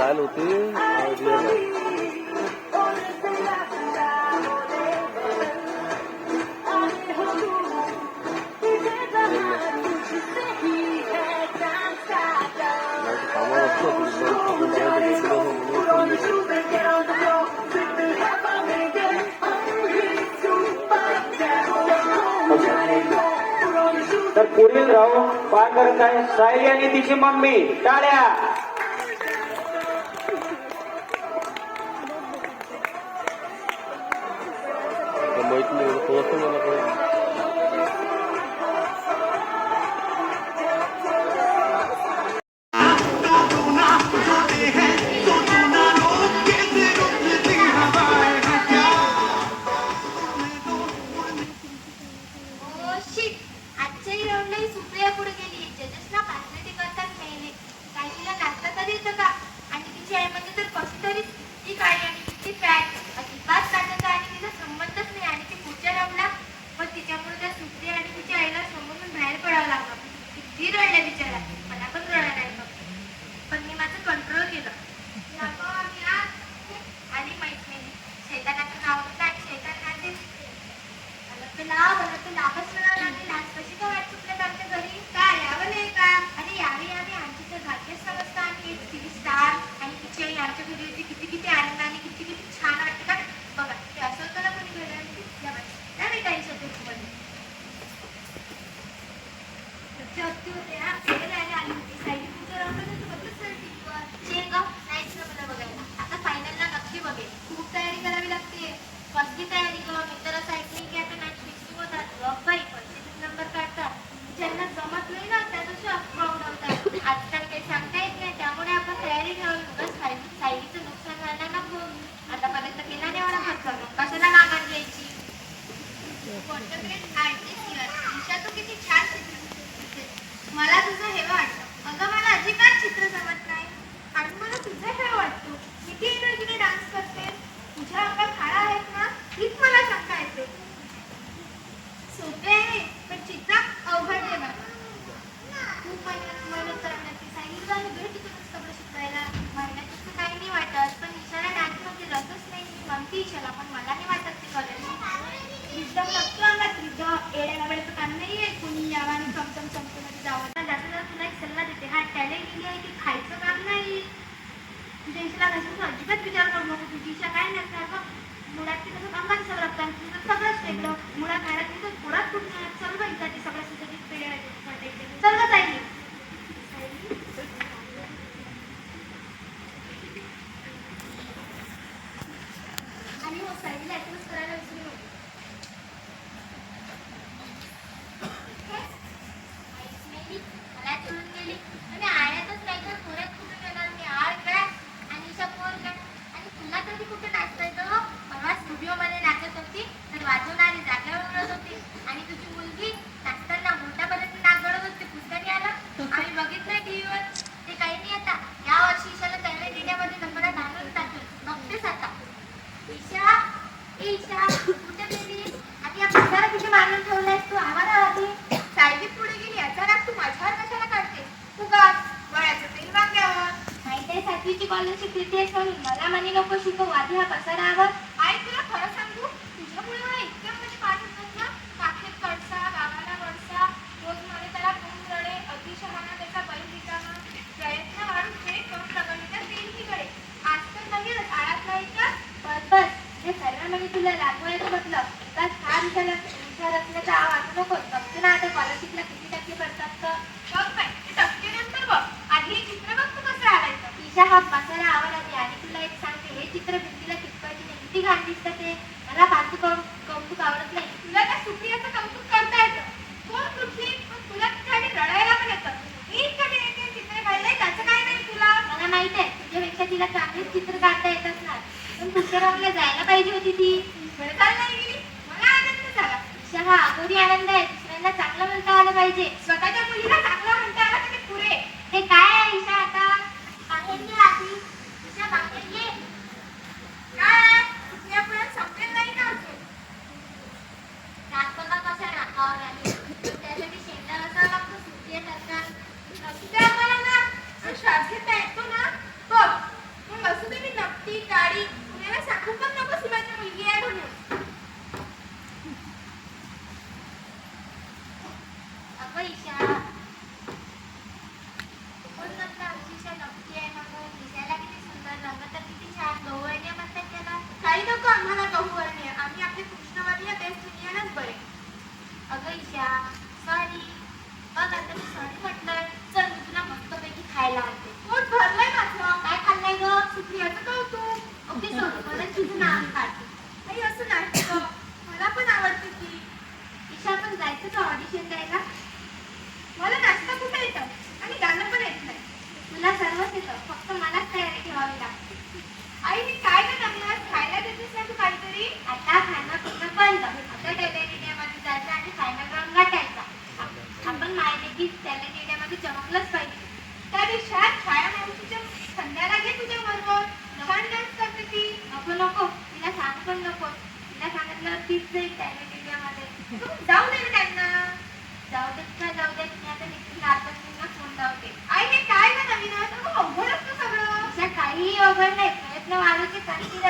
घाल होती. तर पुढील राहू पाय करत आहे सायली आणि तिची मम्मी टाळ्या! ती चला पण मला नाही वाटत ती करेल तुला कधी कुठे नाचता येतो हो? परवा स्टुडिओ मध्ये नाचत होती तर वाजवणारी जागेवर उडत होती. आणि तुझी मुलगी नाचताना मोठ्यापर्यंत नाक गळत होती पुस्तके आलं आम्ही बघितलं टीव्हीवर. ते काही नाही आता. या वर्षी ईशाला त्यावेळी रेडियामध्ये नंबर घालून टाकून बघतेच आता. ईशा ईशा. आम्ही लोक शिकवू आधी हा कसा राहावा आई तुला खरं सांगू तुझ्यामुळे मला इतक्या म्हणजे पाठ होतात ना. काखेत कडसा गावाला वडसा रोजमध्ये त्याला खूप रडे अतिशहाणा त्याचा बैल दिसावा प्रयत्न वाढून हे करून प्रगणिता देईल तिकडे आजकाल लगेच आळात नाही तर बस बस. हे सर्व म्हणजे तुला लागू आहे म्हटलं? का छान विचार विचार असण्याचा आवाज नको. बघतो ना आता कॉलरशिपला किती टक्के पडतात तर बघ नाही टक्के नंतर बघ. आधी चित्र बघ तू कसं आवडायचं तिच्या हा मसाला आवड प्रोग्रामला जायला पाहिजे होती ती. म्हणता नाही गेली? मला आनंद झाला. हा कोणी आनंद आहे. दुसऱ्यांना चांगलं म्हणता आलं पाहिजे. salida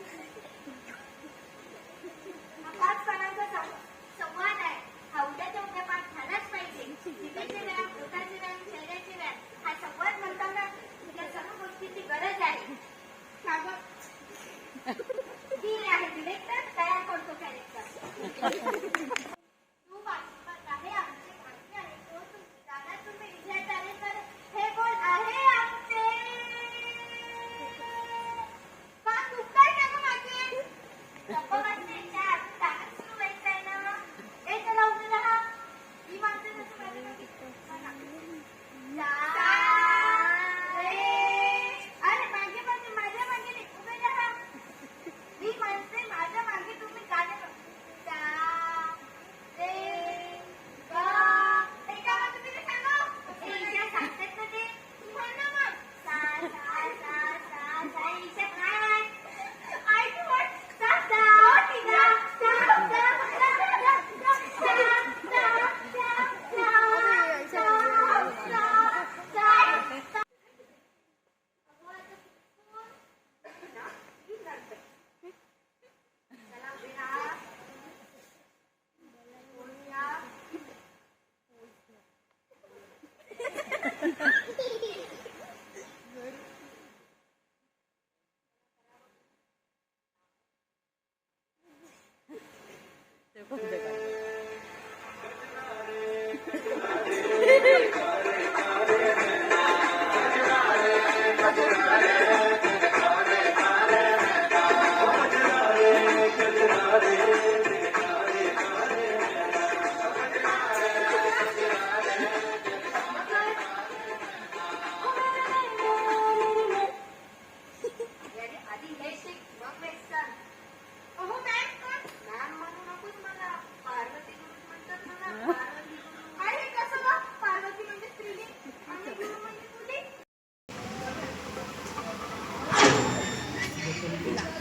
বুঝতে পারে mình đi lại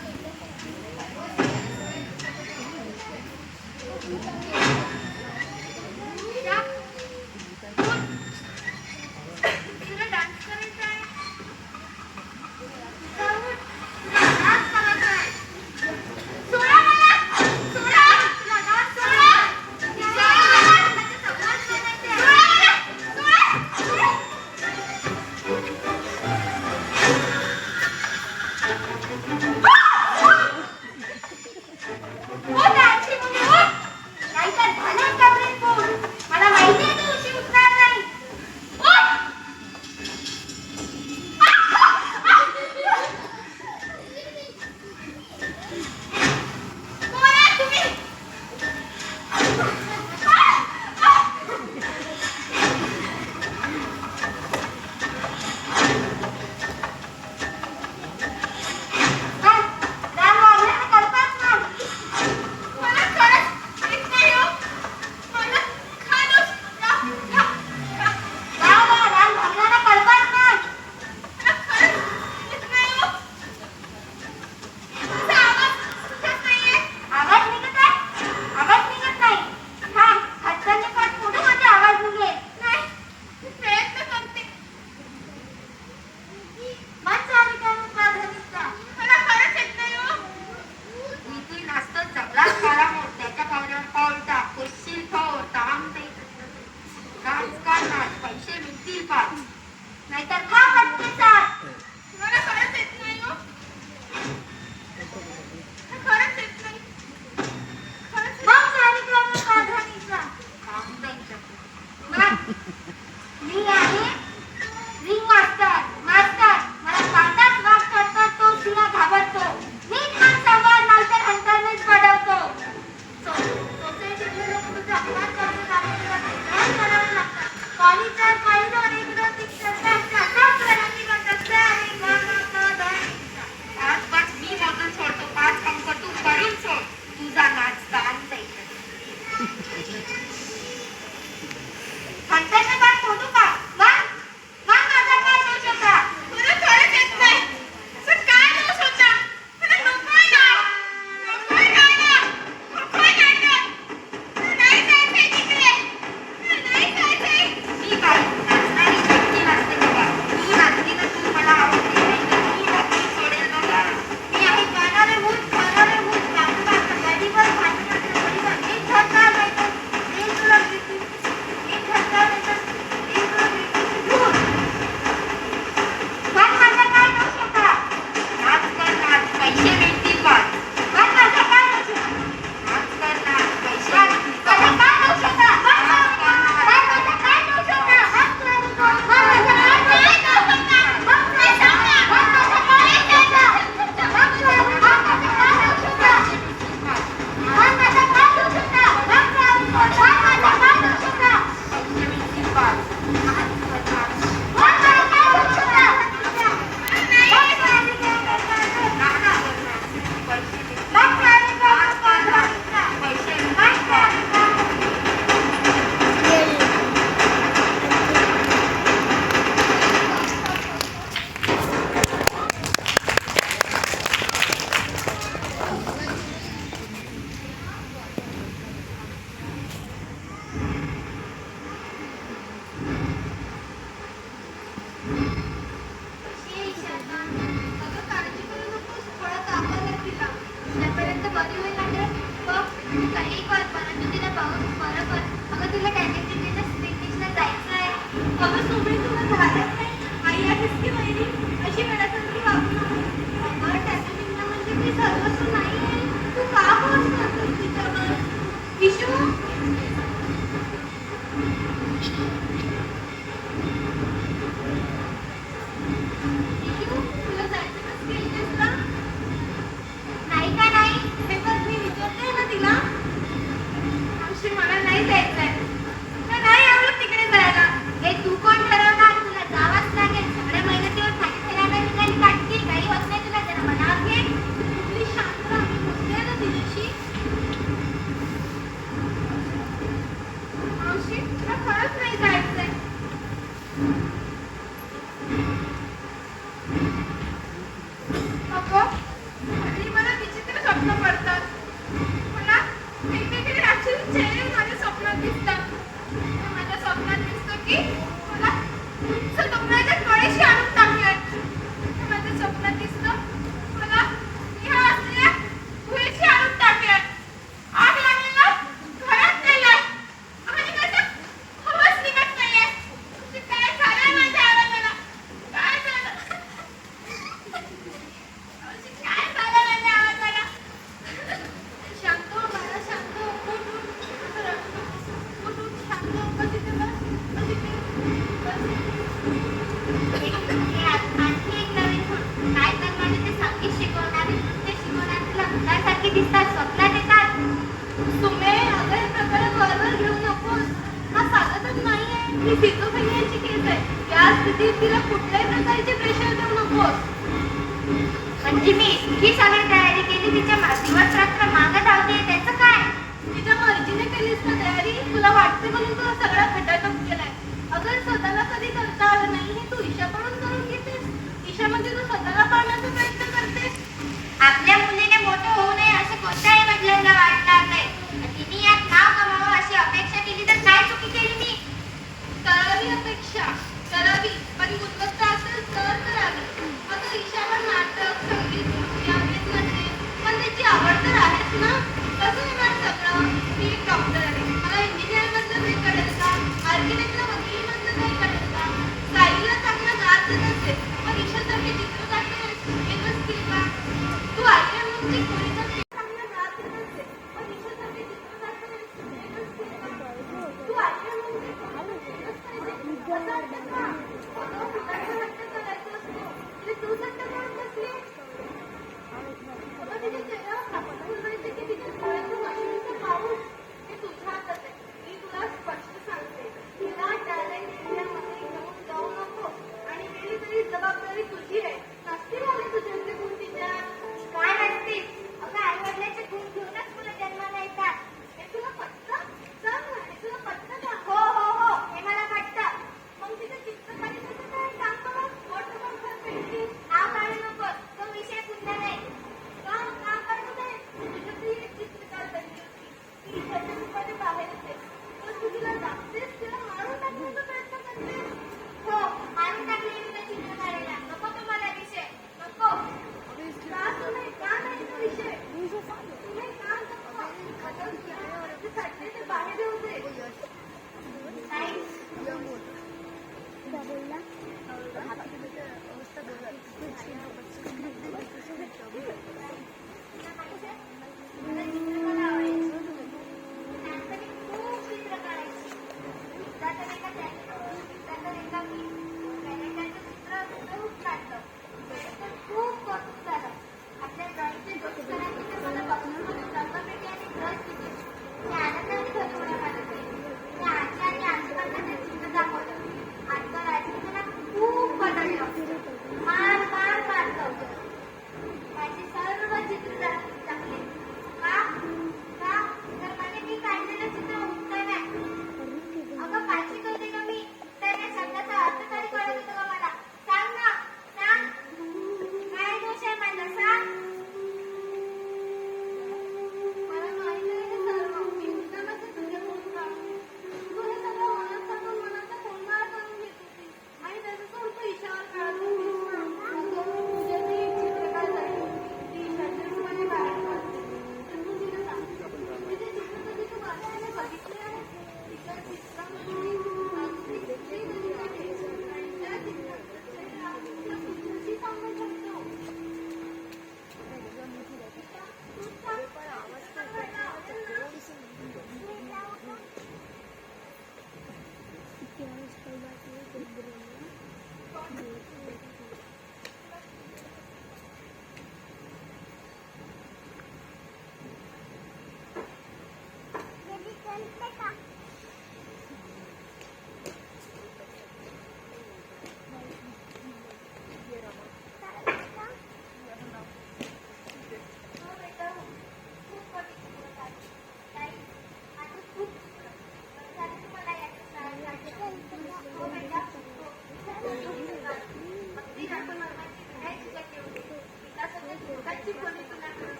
नाहीये सिझोफ्रेनियाची केस आहे. या स्थितीत तिला कुठल्याही प्रकारचे प्रेशर देऊ नकोस. म्हणजे मी इतकी सगळी तयारी केली तिच्या दिवस रात्र मागत धावते त्याचं काय? तिच्या मर्जीने केलीस ना तयारी? तुला वाटते म्हणून तुला सगळा खटाटप केलाय. अगर स्वतःला कधी करता आलं नाही हे तू ईशाकडून करून घेतेस. ईशामध्ये तू स्वतःला पाळण्याचा प्रयत्न करतेस. आपल्या मुलीने मोठं होऊ नये असं कोणत्याही वडिलांना वाटणार नाही. तिने यात नाव कमावं अशी अपेक्षा केली तर करावी अपेक्षा करावी पण गुणवत्ता असेल तर करावी. आता ईशावर नाटक संगीत नृत्य येत नसेल पण त्याची आवड तर आहेच ना? कसं येणार सगळं?